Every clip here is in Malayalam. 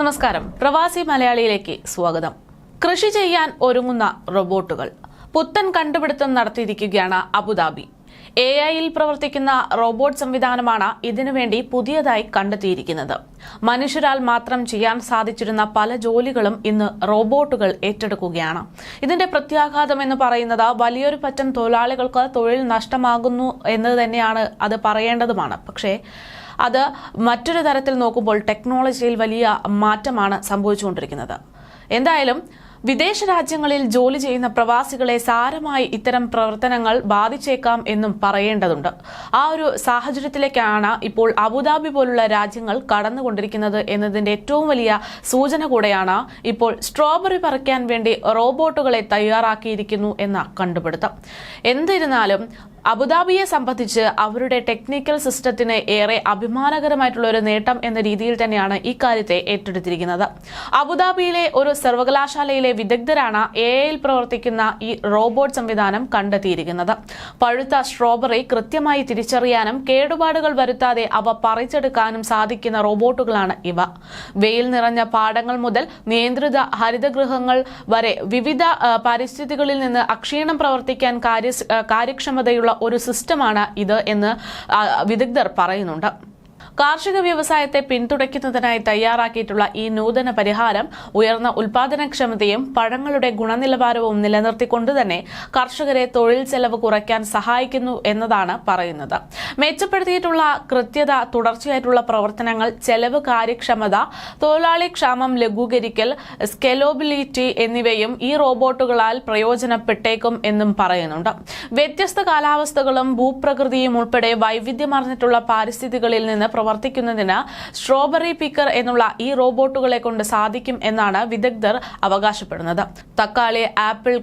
നമസ്കാരം. പ്രവാസി മലയാളിയിലേക്ക് സ്വാഗതം. കൃഷി ചെയ്യാൻ ഒരുങ്ങുന്ന റോബോട്ടുകൾ. പുത്തൻ കണ്ടുപിടുത്തം നടത്തിയിരിക്കുകയാണ് അബുദാബി. എ ഐയിൽ പ്രവർത്തിക്കുന്ന റോബോട്ട് സംവിധാനമാണ് ഇതിനുവേണ്ടി പുതിയതായി കണ്ടെത്തിയിരിക്കുന്നത്. മനുഷ്യരാൽ മാത്രം ചെയ്യാൻ സാധിച്ചിരുന്ന പല ജോലികളും ഇന്ന് റോബോട്ടുകൾ ഏറ്റെടുക്കുകയാണ്. ഇതിന്റെ പ്രത്യാഘാതം എന്ന് പറയുന്നത് വലിയൊരു പറ്റം തൊഴിലാളികൾക്ക് തൊഴിൽ നഷ്ടമാകുന്നു എന്ന് തന്നെയാണ് അത് പറയേണ്ടതുമാണ്. പക്ഷേ അത് മറ്റൊരു തരത്തിൽ നോക്കുമ്പോൾ ടെക്നോളജിയിൽ വലിയ മാറ്റമാണ് സംഭവിച്ചുകൊണ്ടിരിക്കുന്നത്. എന്തായാലും വിദേശ രാജ്യങ്ങളിൽ ജോലി ചെയ്യുന്ന പ്രവാസികളെ സാരമായി ഇത്തരം പ്രവർത്തനങ്ങൾ ബാധിച്ചേക്കാം എന്നും പറയേണ്ടതുണ്ട്. ആ ഒരു സാഹചര്യത്തിലേക്കാണ് ഇപ്പോൾ അബുദാബി പോലുള്ള രാജ്യങ്ങൾ കടന്നുകൊണ്ടിരിക്കുന്നത് എന്നതിന്റെ ഏറ്റവും വലിയ സൂചന കൂടെയാണ് ഇപ്പോൾ സ്ട്രോബെറി പറിക്കാൻ വേണ്ടി റോബോട്ടുകളെ തയ്യാറാക്കിയിരിക്കുന്നു എന്ന കണ്ടുപിടുത്തം. എന്നിരുന്നാലും അബുദാബിയെ സംബന്ധിച്ച് അവരുടെ ടെക്നിക്കൽ സിസ്റ്റത്തിന് ഏറെ അഭിമാനകരമായിട്ടുള്ള ഒരു നേട്ടം എന്ന രീതിയിൽ തന്നെയാണ് ഇക്കാര്യത്തെ കാര്യത്തെ ഏറ്റെടുത്തിരിക്കുന്നത്. അബുദാബിയിലെ ഒരു സർവകലാശാലയിലെ വിദഗ്ധരാണ് എ ഐയിൽ പ്രവർത്തിക്കുന്ന ഈ റോബോട്ട് സംവിധാനം കണ്ടെത്തിയിരിക്കുന്നത്. പഴുത്ത സ്ട്രോബറി കൃത്യമായി തിരിച്ചറിയാനും കേടുപാടുകൾ വരുത്താതെ അവ പറിച്ചെടുക്കാനും സാധിക്കുന്ന റോബോട്ടുകളാണ് ഇവ. വെയിൽ നിറഞ്ഞ പാടങ്ങൾ മുതൽ നിയന്ത്രിത ഹരിതഗൃഹങ്ങൾ വരെ വിവിധ പരിസ്ഥിതികളിൽ നിന്ന് അക്ഷീണം പ്രവർത്തിക്കാൻ കാര്യക്ഷമതയുള്ള ഒരു സിസ്റ്റമാണ് ഇത് എന്ന് വിദഗ്ധർ പറയുന്നുണ്ട്. കാർഷിക വ്യവസായത്തെ പിന്തുണയ്ക്കുന്നതിനായി തയ്യാറാക്കിയിട്ടുള്ള ഈ നൂതന പരിഹാരം ഉയർന്ന ഉൽപാദനക്ഷമതയും പഴങ്ങളുടെ ഗുണനിലവാരവും നിലനിർത്തിക്കൊണ്ട് തന്നെ കർഷകരെ തൊഴിൽ ചെലവ് കുറയ്ക്കാൻ സഹായിക്കുന്നു എന്നതാണ് പറയുന്നത്. മെച്ചപ്പെടുത്തിയിട്ടുള്ള കൃത്യത തുടർച്ചയായിട്ടുള്ള പ്രവർത്തനങ്ങൾ ചെലവ് കാര്യക്ഷമത തൊഴിലാളി ക്ഷാമം ലഘൂകരിക്കൽ സ്കെലോബിലിറ്റി എന്നിവയും ഈ റോബോട്ടുകളാൽ പ്രയോജനപ്പെട്ടേക്കും എന്നും പറയുന്നുണ്ട്. വ്യത്യസ്ത കാലാവസ്ഥകളും ഭൂപ്രകൃതിയും ഉൾപ്പെടെ വൈവിധ്യമാർന്നിട്ടുള്ള പാരിസ്ഥിതികളിൽ നിന്ന് പ്രവർത്തിക്കുന്നതിന് സ്ട്രോബെറി പിക്കർ എന്നുള്ള ഈ റോബോട്ടുകളെ കൊണ്ട് സാധിക്കും എന്നാണ് വിദഗ്ധർ അവകാശപ്പെടുന്നത്. തക്കാളി ആപ്പിൾ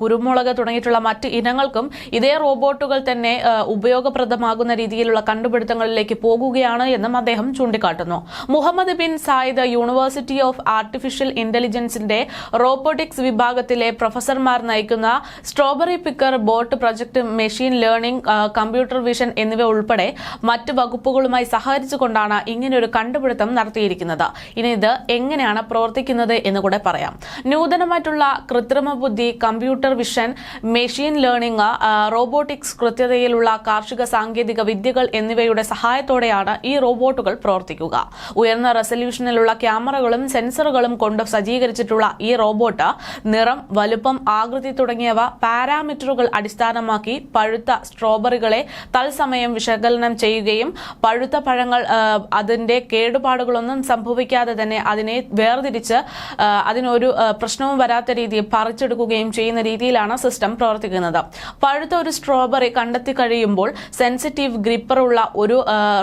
കുരുമുളക് തുടങ്ങിയിട്ടുള്ള മറ്റ് ഇനങ്ങൾക്കും ഇതേ റോബോട്ടുകൾ തന്നെ ഉപയോഗപ്രദമാകുന്ന രീതിയിലുള്ള കണ്ടുപിടുത്തങ്ങളിലേക്ക് പോകുകയാണ് എന്നും അദ്ദേഹം ചൂണ്ടിക്കാട്ടുന്നു. Mohamed bin Zayed university of artificial ഇന്റലിജൻസിന്റെ robotics വിഭാഗത്തിലെ പ്രൊഫസർമാർ നയിക്കുന്ന strawberry picker bot project machine learning computer vision എന്നിവ ഉൾപ്പെടെ മറ്റ് വകുപ്പുകളുമായി സഹകരിച്ചുകൊണ്ടാണ് ഇങ്ങനെയൊരു കണ്ടുപിടുത്തം നടത്തിയിരിക്കുന്നത്. ഇനി ഇത് എങ്ങനെയാണ് പ്രവർത്തിക്കുന്നത് എന്ന് കൂടെ പറയാം. നൂതനമായിട്ടുള്ള കൃത്രിമ ബുദ്ധി computer vision machine learning robotics കൃത്യതയിലുള്ള കാർഷിക സാങ്കേതിക വിദ്യകൾ എന്നിവയുടെ സഹായത്തോടെയാണ് ഈ റോബോട്ടുകൾ പ്രവർത്തിക്കുക. ഉയർന്ന റെസല്യൂഷനിലുള്ള ക്യാമറകളും സെൻസറുകളും കൊണ്ട് സജ്ജീകരിച്ചിട്ടുള്ള ഈ റോബോട്ട് നിറം വലുപ്പം ആകൃതി തുടങ്ങിയവ പാരാമീറ്ററുകൾ അടിസ്ഥാനമാക്കി പഴുത്ത സ്ട്രോബറികളെ തത്സമയം വിശകലനം ചെയ്യുകയും പഴുത്ത പഴങ്ങൾ ആ, അതിന്റെ കേടുപാടുകളൊന്നും സംഭവിക്കാതെ തന്നെ അതിനെ വേർതിരിച്ച് അതിനൊരു പ്രശ്നവും വരാത്ത രീതിയിൽ പറിച്ചെടുക്കുകയും ചെയ്യുന്ന രീതിയിലാണ് സിസ്റ്റം പ്രവർത്തിക്കുന്നത്. പഴുത്ത ഒരു സ്ട്രോബെറി കണ്ടെത്തി കഴിയുമ്പോൾ സെൻസിറ്റീവ് ഗ്രിപ്പറുള്ള ഒരു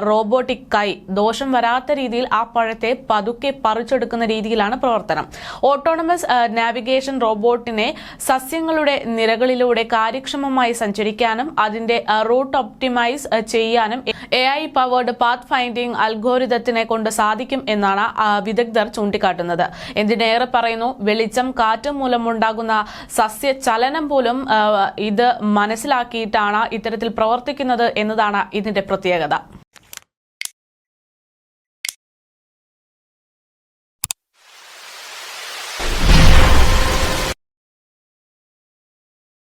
റോബോട്ടിക് കൈ ദോഷം വരാത്ത രീതിയിൽ ആ പഴത്തെ പതുക്കെ പറിച്ചെടുക്കുന്ന രീതിയിലാണ് പ്രവർത്തനം. ഓട്ടോണമസ് നാവിഗേഷൻ റോബോട്ടിനെ സസ്യങ്ങളുടെ നിരകളിലൂടെ കാര്യക്ഷമമായി സഞ്ചരിക്കാനും അതിന്റെ റൂട്ട് ഒപ്റ്റിമൈസ് ചെയ്യാനും A I powered path finding അൽഗോരിതത്തിനെ കൊണ്ട് സാധിക്കും എന്നാണ് വിദഗ്ധർ ചൂണ്ടിക്കാട്ടുന്നത്. എന്തിനേറെ പറയുന്നു വെളിച്ചം കാറ്റ് മൂലമുണ്ടാകുന്ന സസ്യ ചലനം പോലും ഇത് മനസ്സിലാക്കിയിട്ടാണ് ഇത്തരത്തിൽ പ്രവർത്തിക്കുന്നത് എന്നതാണ് ഇതിന്റെ പ്രത്യേകത.